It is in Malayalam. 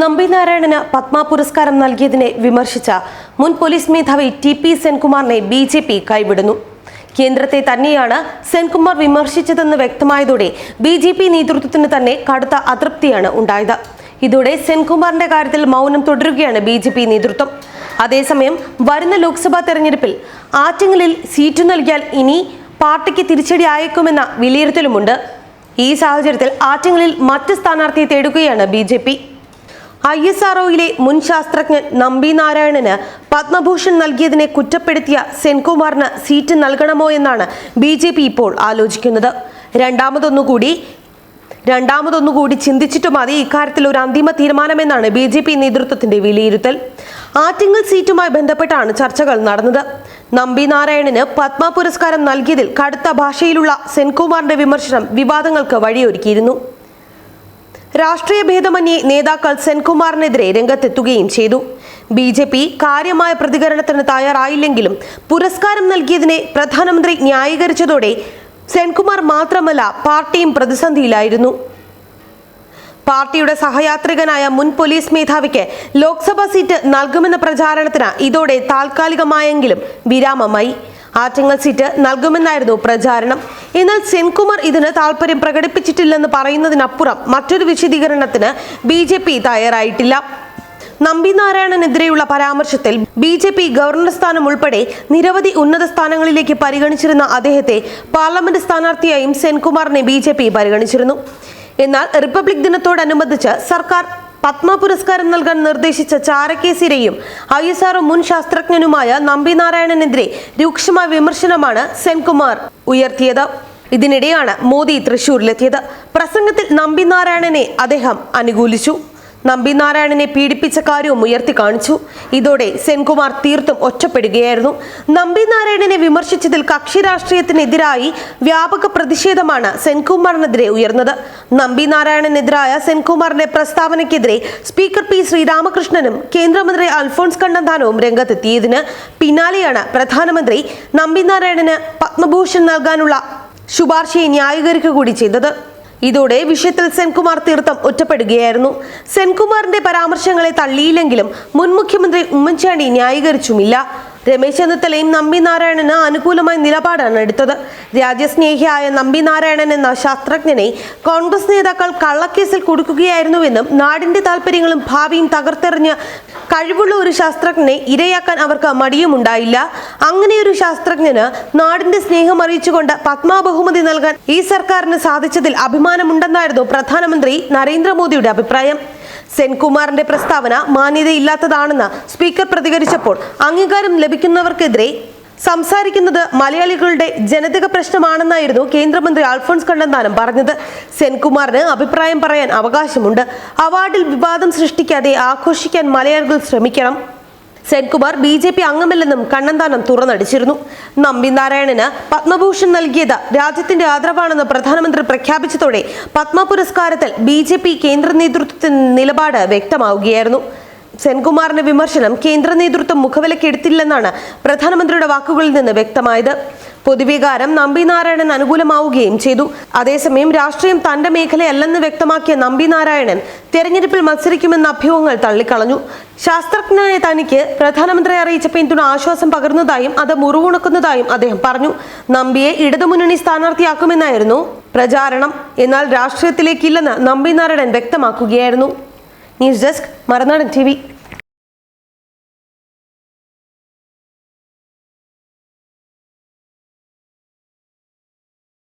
നമ്പിനാരായണന് പത്മ പുരസ്കാരം നൽകിയതിനെ വിമർശിച്ച മുൻ പോലീസ് മേധാവി ടി പി സെൻകുമാറിനെ ബി ജെ പി കൈവിടുന്നു. കേന്ദ്രത്തെ തന്നെയാണ് സെൻകുമാർ വിമർശിച്ചതെന്ന് വ്യക്തമായതോടെ ബി ജെ പി നേതൃത്വത്തിന് തന്നെ കടുത്ത അതൃപ്തിയാണ് ഉണ്ടായത്. ഇതോടെ സെൻകുമാറിന്റെ കാര്യത്തിൽ മൗനം തുടരുകയാണ് ബി ജെ പി നേതൃത്വം. അതേസമയം വരുന്ന ലോക്സഭാ തെരഞ്ഞെടുപ്പിൽ ആറ്റിങ്ങലിൽ സീറ്റ് നൽകിയാൽ ഇനി പാർട്ടിക്ക് തിരിച്ചടി അയക്കുമെന്ന വിലയിരുത്തലുമുണ്ട്. ഈ സാഹചര്യത്തിൽ ആറ്റിങ്ങലിൽ മറ്റ് സ്ഥാനാർത്ഥിയെ തേടുകയാണ് ബി ഐ എസ് ആർഒയിലെ മുൻ ശാസ്ത്രജ്ഞൻ നമ്പി നാരായണന് പത്മഭൂഷൺ നൽകിയതിനെ കുറ്റപ്പെടുത്തിയ സെൻകുമാറിന് സീറ്റ് നൽകണമോ എന്നാണ് ബി ജെ പി ഇപ്പോൾ ആലോചിക്കുന്നത്. രണ്ടാമതൊന്നുകൂടി രണ്ടാമതൊന്നുകൂടി ചിന്തിച്ചിട്ട് മതി ഇക്കാര്യത്തിൽ ഒരു അന്തിമ തീരുമാനമെന്നാണ് ബി ജെ പി നേതൃത്വത്തിന്റെ വിലയിരുത്തൽ. ആറ്റിങ്ങൽ സീറ്റുമായി ബന്ധപ്പെട്ടാണ് ചർച്ചകൾ നടന്നത്. നമ്പി നാരായണന് പത്മ പുരസ്കാരം നൽകിയതിൽ കടുത്ത ഭാഷയിലുള്ള സെൻകുമാറിന്റെ വിമർശനം വിവാദങ്ങൾക്ക് വഴിയൊരുക്കിയിരുന്നു. രാഷ്ട്രീയ ഭേദമന്യേ നേതാക്കൾ സെൻകുമാറിനെതിരെ രംഗത്തെത്തുകയും ചെയ്തു. ബി ജെ പി കാര്യമായ പ്രതികരണത്തിന് തയ്യാറായില്ലെങ്കിലും പുരസ്കാരം നൽകിയതിനെ പ്രധാനമന്ത്രി ന്യായീകരിച്ചതോടെ സെൻകുമാർ മാത്രമല്ല പാർട്ടിയും പ്രതിസന്ധിയിലായിരുന്നു. പാർട്ടിയുടെ സഹയാത്രികനായ മുൻ പോലീസ് മേധാവിക്ക് ലോക്സഭാ സീറ്റ് നൽകുമെന്ന പ്രചാരണത്തിന് ഇതോടെ താൽക്കാലികമായെങ്കിലും വിരാമമായി. ആറ്റിങ്ങൽ സീറ്റ് നൽകുമെന്നായിരുന്നു പ്രചാരണം. എന്നാൽ സെൻകുമാർ ഇതിന് താല്പര്യം പ്രകടിപ്പിച്ചിട്ടില്ലെന്ന് പറയുന്നതിനപ്പുറം മറ്റൊരു വിശദീകരണത്തിന് ബി ജെ പി തയ്യാറായിട്ടില്ല. നമ്പി നാരായണനെതിരെയുള്ള പരാമർശത്തിൽ ബി ജെ പി ഗവർണർ സ്ഥാനം ഉൾപ്പെടെ നിരവധി ഉന്നത സ്ഥാനങ്ങളിലേക്ക് പരിഗണിച്ചിരുന്ന അദ്ദേഹത്തെ പാർലമെന്റ് സ്ഥാനാർത്ഥിയായും സെൻകുമാറിനെ ബി ജെ പി പരിഗണിച്ചിരുന്നു. എന്നാൽ റിപ്പബ്ലിക് ദിനത്തോടനുബന്ധിച്ച് സർക്കാർ പത്മ പുരസ്കാരം നൽകാൻ നിർദ്ദേശിച്ച ചാരക്കേസിരെയും ഐ എസ് ആർഒ മുൻ ശാസ്ത്രജ്ഞനുമായ നമ്പി നാരായണനെതിരെ രൂക്ഷമായ വിമർശനമാണ് സെൻകുമാർ ഉയർത്തിയത്. ഇതിനിടെയാണ് മോദി തൃശൂരിലെത്തിയത്. പ്രസംഗത്തിൽ നമ്പി നാരായണനെ അദ്ദേഹം അനുകൂലിച്ചു. നമ്പി നാരായണനെ പീഡിപ്പിച്ച കാര്യവും ഉയർത്തി കാണിച്ചു. ഇതോടെ സെൻകുമാർ തീർത്തും ഒറ്റപ്പെടുകയായിരുന്നു. നമ്പിനാരായണനെ വിമർശിച്ചതിൽ കക്ഷി രാഷ്ട്രീയത്തിനെതിരായി വ്യാപക പ്രതിഷേധമാണ് സെൻകുമാറിനെതിരെ ഉയർന്നത്. നമ്പിനാരായണനെതിരായ സെൻകുമാറിന്റെ പ്രസ്താവനയ്ക്കെതിരെ സ്പീക്കർ പി ശ്രീരാമകൃഷ്ണനും കേന്ദ്രമന്ത്രി അൽഫോൺസ് കണ്ണന്താനവും രംഗത്തെത്തിയതിന് പിന്നാലെയാണ് പ്രധാനമന്ത്രി നമ്പിനാരായണന് പത്മഭൂഷൺ നൽകാനുള്ള ശുപാർശയെ ന്യായീകരിക്കുക കൂടി ചെയ്തത്. ഇതോടെ വിഷയത്തിൽ സെൻകുമാർ തീർത്ഥം ഒറ്റപ്പെടുകയായിരുന്നു. സെൻകുമാറിന്റെ പരാമർശങ്ങളെ തള്ളിയില്ലെങ്കിലും മുൻ മുഖ്യമന്ത്രി ഉമ്മൻചാണ്ടി ന്യായീകരിച്ചുമില്ല. രമേശ് ചെന്നിത്തലയും നമ്പി നാരായണന് അനുകൂലമായ നിലപാടാണ് എടുത്തത്. രാജ്യസ്നേഹിയായ നമ്പി നാരായണൻ എന്ന ശാസ്ത്രജ്ഞനെ കോൺഗ്രസ് നേതാക്കൾ കള്ളക്കേസിൽ കുടുക്കുകയായിരുന്നുവെന്നും നാടിന്റെ താല്പര്യങ്ങളും ഭാവിയും തകർത്തെറിഞ്ഞ് കഴിവുള്ള ഒരു ശാസ്ത്രജ്ഞനെ ഇരയാക്കാൻ അവർക്ക് മടിയുമുണ്ടായില്ല. അങ്ങനെയൊരു ശാസ്ത്രജ്ഞന് നാടിന്റെ സ്നേഹം അറിയിച്ചുകൊണ്ട് പത്മ ബഹുമതി നൽകാൻ ഈ സർക്കാരിന് സാധിച്ചതിൽ അഭിമാനമുണ്ടെന്നായിരുന്നു പ്രധാനമന്ത്രി നരേന്ദ്രമോദിയുടെ അഭിപ്രായം. സെൻകുമാറിന്റെ പ്രസ്താവന മാന്യതയില്ലാത്തതാണെന്ന് സ്പീക്കർ പ്രതികരിച്ചപ്പോൾ അംഗീകാരം ലഭിക്കുന്നവർക്കെതിരെ സംസാരിക്കുന്നത് മലയാളികളുടെ ജനിതക പ്രശ്നമാണെന്നായിരുന്നു കേന്ദ്രമന്ത്രി അൽഫോൺസ് കണ്ണന്താനം പറഞ്ഞത്. സെൻകുമാറിന് അഭിപ്രായം പറയാൻ അവകാശമുണ്ട്. അവാർഡിൽ വിവാദം സൃഷ്ടിക്കാതെ ആഘോഷിക്കാൻ മലയാളികൾ ശ്രമിക്കണം. സെൻകുമാർ ബി ജെ പി അംഗമല്ലെന്നും കണ്ണന്താനം തുറന്നടിച്ചിരുന്നു. നമ്പി നാരായണന് പത്മഭൂഷൺ നൽകിയത് രാജ്യത്തിന്റെ ആദരവാണെന്ന് പ്രധാനമന്ത്രി പ്രഖ്യാപിച്ചതോടെ പത്മ പുരസ്കാരത്തിൽ ബി കേന്ദ്ര നേതൃത്വത്തിന്റെ നിലപാട് വ്യക്തമാവുകയായിരുന്നു. സെൻകുമാറിന്റെ വിമർശനം കേന്ദ്ര നേതൃത്വം മുഖവിലക്കെടുത്തില്ലെന്നാണ് പ്രധാനമന്ത്രിയുടെ വാക്കുകളിൽ നിന്ന് വ്യക്തമായത്. പൊതുവികാരം നമ്പി നാരായണൻ അനുകൂലമാവുകയും ചെയ്തു. അതേസമയം രാഷ്ട്രീയം തന്റെ മേഖലയല്ലെന്ന് വ്യക്തമാക്കിയ നമ്പി നാരായണൻ തെരഞ്ഞെടുപ്പിൽ മത്സരിക്കുമെന്ന അഭ്യൂഹങ്ങൾ തള്ളിക്കളഞ്ഞു. ശാസ്ത്രജ്ഞനായ തനിക്ക് പ്രധാനമന്ത്രി അറിയിച്ച പിന്തുണ ആശ്വാസം പകർന്നതായും അത് മുറിവുണക്കുന്നതായും അദ്ദേഹം പറഞ്ഞു. നമ്പിയെ ഇടതുമുന്നണി സ്ഥാനാർത്ഥിയാക്കുമെന്നായിരുന്നു പ്രചാരണം. എന്നാൽ രാഷ്ട്രീയത്തിലേക്കില്ലെന്ന് Nambi Narayanan വ്യക്തമാക്കുകയായിരുന്നു. News desk Marunadan T